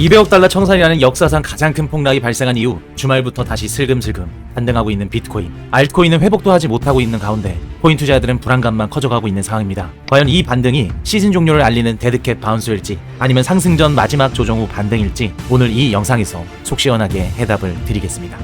200억 달러 청산이라는 역사상 가장 큰 폭락이 발생한 이후 주말부터 다시 슬금슬금 반등하고 있는 비트코인. 알트코인은 회복도 하지 못하고 있는 가운데 코인 투자자들은 불안감만 커져가고 있는 상황입니다. 과연 이 반등이 시즌 종료를 알리는 데드캣 바운스일지 아니면 상승 전 마지막 조정 후 반등일지 오늘 이 영상에서 속 시원하게 해답을 드리겠습니다.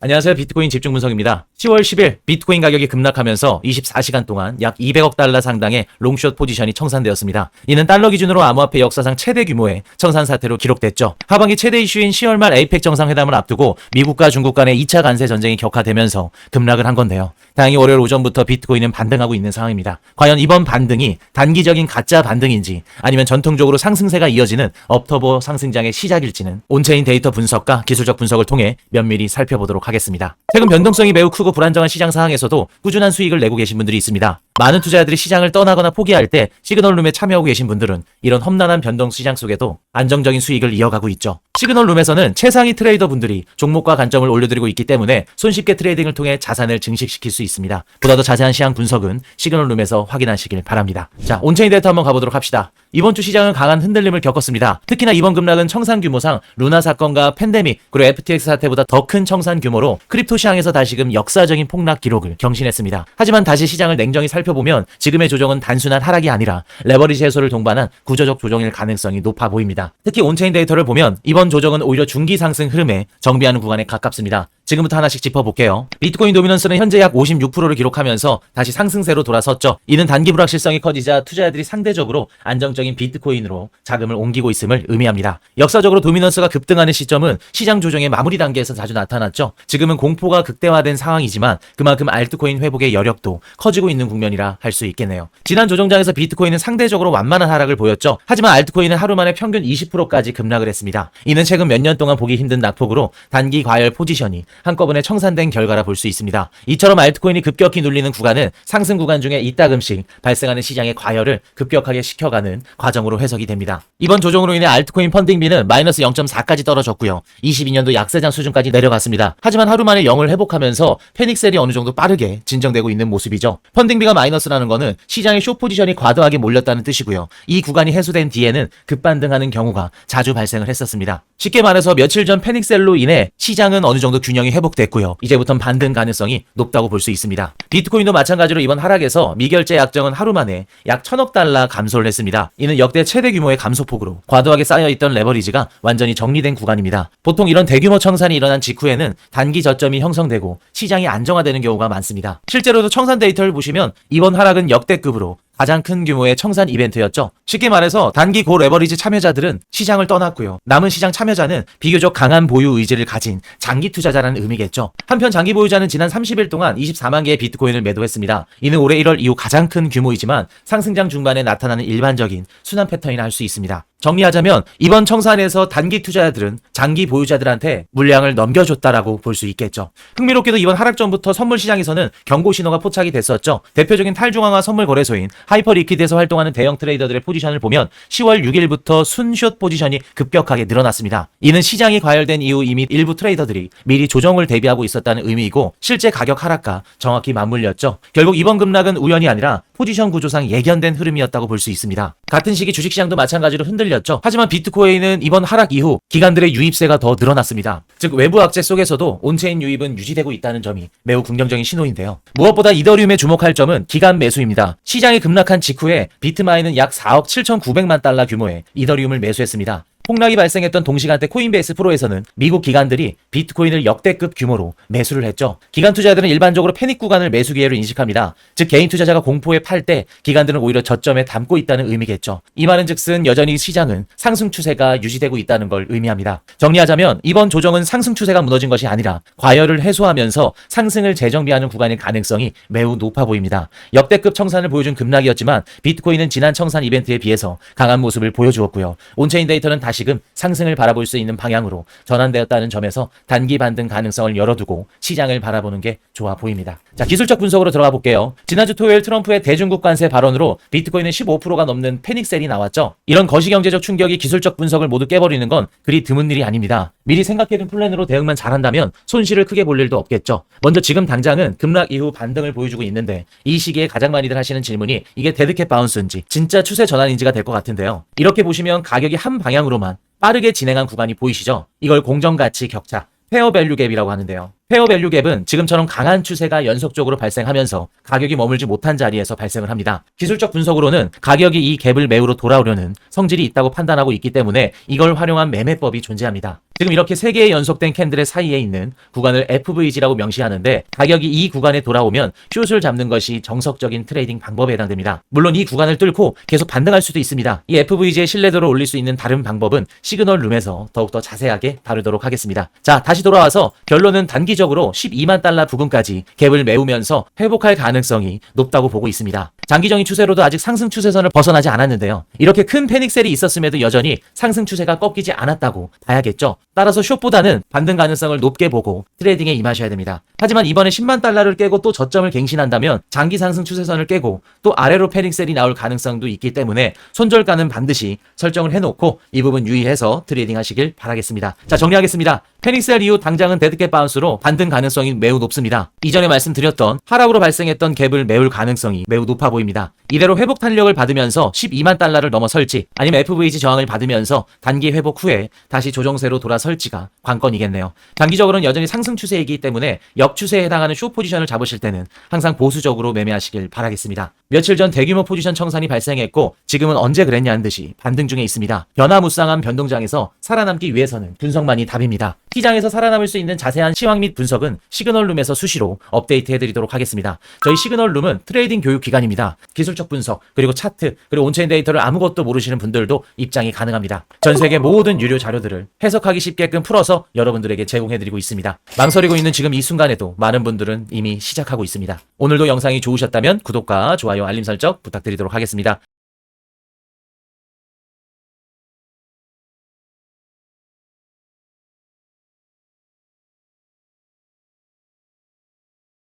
안녕하세요. 비트코인 집중 분석입니다. 10월 10일 비트코인 가격이 급락하면서 24시간 동안 약 200억 달러 상당의 롱숏 포지션이 청산되었습니다. 이는 달러 기준으로 암호화폐 역사상 최대 규모의 청산 사태로 기록됐죠. 하반기 최대 이슈인 10월 말 에이펙 정상회담을 앞두고 미국과 중국 간의 2차 관세 전쟁이 격화되면서 급락을 한 건데요. 다행히 월요일 오전부터 비트코인은 반등하고 있는 상황입니다. 과연 이번 반등이 단기적인 가짜 반등인지 아니면 전통적으로 상승세가 이어지는 업터보 상승장의 시작일지는 온체인 데이터 분석과 기술적 분석을 통해 면밀히 살펴보도록 하겠습니다. 최근 변동성이 매우 크고 불안정한 시장 상황에서도 꾸준한 수익을 내고 계신 분들이 있습니다. 많은 투자자들이 시장을 떠나거나 포기할 때 시그널룸에 참여하고 계신 분들은 이런 험난한 변동 시장 속에도 안정적인 수익을 이어가고 있죠. 시그널룸에서는 최상위 트레이더 분들이 종목과 관점을 올려드리고 있기 때문에 손쉽게 트레이딩을 통해 자산을 증식시킬 수 있습니다. 보다 더 자세한 시황 분석은 시그널룸에서 확인하시길 바랍니다. 자, 온체인 데이터 한번 가보도록 합시다. 이번 주 시장은 강한 흔들림을 겪었습니다. 특히나 이번 급락은 청산 규모상 루나 사건과 팬데믹 그리고 FTX 사태보다 더 큰 청산 규모로 크립토 시장에서 다시금 역사적인 폭락 기록을 경신했습니다. 하지만 다시 시장을 냉정히 살 펴보면 지금의 조정은 단순한 하락이 아니라 레버리지 해소를 동반한 구조적 조정일 가능성이 높아 보입니다. 특히 온체인 데이터를 보면 이번 조정은 오히려 중기 상승 흐름에 정비하는 구간에 가깝습니다. 지금부터 하나씩 짚어볼게요. 비트코인 도미넌스는 현재 약 56%를 기록하면서 다시 상승세로 돌아섰죠. 이는 단기 불확실성이 커지자 투자자들이 상대적으로 안정적인 비트코인으로 자금을 옮기고 있음을 의미합니다. 역사적으로 도미넌스가 급등하는 시점은 시장 조정의 마무리 단계에서 자주 나타났죠. 지금은 공포가 극대화된 상황이지만 그만큼 알트코인 회복의 여력도 커지고 있는 국면이라 할 수 있겠네요. 지난 조정장에서 비트코인은 상대적으로 완만한 하락을 보였죠. 하지만 알트코인은 하루 만에 평균 20%까지 급락을 했습니다. 이는 최근 몇 년 동안 보기 힘든 낙폭으로 단기 과열 포지션이 한꺼번에 청산된 결과라 볼 수 있습니다. 이처럼 알트코인이 급격히 눌리는 구간은 상승 구간 중에 이따금씩 발생하는 시장의 과열을 급격하게 시켜가는 과정으로 해석이 됩니다. 이번 조정으로 인해 알트코인 펀딩비는 마이너스 0.4까지 떨어졌고요. 22년도 약세장 수준까지 내려갔습니다. 하지만 하루 만에 0을 회복하면서 패닉셀이 어느 정도 빠르게 진정되고 있는 모습이죠. 펀딩비가 마이너스라는 거는 시장의 쇼 포지션이 과도하게 몰렸다는 뜻이고요. 이 구간이 해소된 뒤에는 급반등하는 경우가 자주 발생을 했었습니다. 쉽게 말해서 며칠 전 패닉셀로 인해 시장은 어느 정도 균형 이 회복됐고요. 이제부터는 반등 가능성이 높다고 볼 수 있습니다. 비트코인도 마찬가지로 이번 하락에서 미결제 약정은 하루 만에 약 천억 달러 감소를 했습니다. 이는 역대 최대 규모의 감소폭으로 과도하게 쌓여있던 레버리지가 완전히 정리된 구간입니다. 보통 이런 대규모 청산이 일어난 직후에는 단기 저점이 형성되고 시장이 안정화되는 경우가 많습니다. 실제로도 청산 데이터를 보시면 이번 하락은 역대급으로 가장 큰 규모의 청산 이벤트였죠. 쉽게 말해서 단기 고 레버리지 참여자들은 시장을 떠났고요. 남은 시장 참여자는 비교적 강한 보유 의지를 가진 장기 투자자라는 의미겠죠. 한편 장기 보유자는 지난 30일 동안 24만 개의 비트코인을 매도했습니다. 이는 올해 1월 이후 가장 큰 규모이지만 상승장 중반에 나타나는 일반적인 순환 패턴이라 할 수 있습니다. 정리하자면 이번 청산에서 단기 투자자들은 장기 보유자들한테 물량을 넘겨줬다라고 볼 수 있겠죠. 흥미롭게도 이번 하락 전부터 선물 시장에서는 경고 신호가 포착이 됐었죠. 대표적인 탈중앙화 선물 거래소인 하이퍼 리퀴드에서 활동하는 대형 트레이더들의 포지션을 보면 10월 6일부터 순숏 포지션이 급격하게 늘어났습니다. 이는 시장이 과열된 이후 이미 일부 트레이더들이 미리 조정을 대비하고 있었다는 의미이고 실제 가격 하락과 정확히 맞물렸죠. 결국 이번 급락은 우연이 아니라 포지션 구조상 예견된 흐름이었다고 볼 수 있습니다. 같은 시기 주식시장도 마찬가지로 흔들 렸죠. 하지만 비트코인은 이번 하락 이후 기관들의 유입세가 더 늘어났습니다. 즉 외부 악재 속에서도 온체인 유입은 유지되고 있다는 점이 매우 긍정적인 신호인데요. 무엇보다 이더리움에 주목할 점은 기간 매수입니다. 시장이 급락한 직후에 비트마인은 약 4억 7,900만 달러 규모의 이더리움을 매수했습니다. 폭락이 발생했던 동시간대 코인베이스 프로에서는 미국 기관들이 비트코인을 역대급 규모로 매수를 했죠. 기관 투자자들은 일반적으로 패닉 구간을 매수 기회로 인식합니다. 즉 개인 투자자가 공포에 팔 때 기관들은 오히려 저점에 담고 있다는 의미겠죠. 이 말은 즉슨 여전히 시장은 상승 추세가 유지되고 있다는 걸 의미합니다. 정리하자면 이번 조정은 상승 추세가 무너진 것이 아니라 과열을 해소하면서 상승을 재정비하는 구간일 가능성이 매우 높아 보입니다. 역대급 청산을 보여준 급락이었지만 비트코인은 지난 청산 이벤트에 비해서 강한 모습을 보여주었고요. 온체인 데이터는 다시 금 상승을 바라볼 수 있는 방향으로 전환되었다는 점에서 단기 반등 가능성을 열어두고 시장을 바라보는 게 좋아 보입니다. 자, 기술적 분석으로 들어가 볼게요. 지난주 토요일 트럼프의 대중국 관세 발언으로 비트코인은 15%가 넘는 패닉셀이 나왔죠. 이런 거시경제적 충격이 기술적 분석을 모두 깨버리는 건 그리 드문 일이 아닙니다. 미리 생각해둔 플랜으로 대응만 잘한다면 손실을 크게 볼 일도 없겠죠. 먼저 지금 당장은 급락 이후 반등을 보여주고 있는데 이 시기에 가장 많이들 하시는 질문이 이게 데드캣 바운스인지 진짜 추세 전환인지가 될 것 같은데요. 이렇게 보시면 가격이 한 방향으로만 빠르게 진행한 구간이 보이시죠? 이걸 공정가치 격차, 페어 밸류 갭이라고 하는데요. 페어 밸류 갭은 지금처럼 강한 추세가 연속적으로 발생하면서 가격이 머물지 못한 자리에서 발생을 합니다. 기술적 분석으로는 가격이 이 갭을 메우러 돌아오려는 성질이 있다고 판단하고 있기 때문에 이걸 활용한 매매법이 존재합니다. 지금 이렇게 세 개의 연속된 캔들의 사이에 있는 구간을 FVG라고 명시하는데 가격이 이 구간에 돌아오면 숏을 잡는 것이 정석적인 트레이딩 방법에 해당됩니다. 물론 이 구간을 뚫고 계속 반등할 수도 있습니다. 이 FVG의 신뢰도를 올릴 수 있는 다른 방법은 시그널 룸에서 더욱더 자세하게 다루도록 하겠습니다. 자, 다시 돌아와서 결론은 단기적 으로 12만 달러 부근까지 갭을 메우면서 회복할 가능성이 높다고 보고 있습니다. 장기적인 추세로도 아직 상승 추세선을 벗어나지 않았는데요. 이렇게 큰 패닉셀이 있었음에도 여전히 상승 추세가 꺾이지 않았다고 봐야겠죠. 따라서 숏보다는 반등 가능성을 높게 보고 트레이딩에 임하셔야 됩니다. 하지만 이번에 10만 달러를 깨고 또 저점을 갱신한다면 장기 상승 추세선을 깨고 또 아래로 패닉셀이 나올 가능성도 있기 때문에 손절가는 반드시 설정을 해놓고 이 부분 유의해서 트레이딩 하시길 바라겠습니다. 자 정리하겠습니다. 패닉셀 이후 당장은 데드캣 바운스로 반등 가능성이 매우 높습니다. 이전에 말씀드렸던 하락으로 발생했던 갭을 메울 가능성이 매우 높아 보입니다. 이대로 회복 탄력을 받으면서 12만 달러를 넘어설지 아니면 FVG 저항을 받으면서 단기 회복 후에 다시 조정세로 돌아설지가 관건이겠네요. 단기적으로는 여전히 상승 추세이기 때문에 역추세에 해당하는 쇼 포지션을 잡으실 때는 항상 보수적으로 매매하시길 바라겠습니다. 며칠 전 대규모 포지션 청산이 발생했고 지금은 언제 그랬냐는 듯이 반등 중에 있습니다. 변화무쌍한 변동장에서 살아남기 위해서는 분석만이 답입니다. 시장에서 살아남을 수 있는 자세한 시황 및 분석은 시그널룸에서 수시로 업데이트 해드리도록 하겠습니다. 저희 시그널룸은 트레이딩 교육 기관입니다. 기술 적 분석, 그리고 차트, 그리고 온체인 데이터를 아무것도 모르시는 분들도 입장이 가능합니다. 전 세계 모든 유료 자료들을 해석하기 쉽게끔 풀어서 여러분들에게 제공해드리고 있습니다. 망설이고 있는 지금 이 순간에도 많은 분들은 이미 시작하고 있습니다. 오늘도 영상이 좋으셨다면 구독과 좋아요, 알림 설정 부탁드리도록 하겠습니다.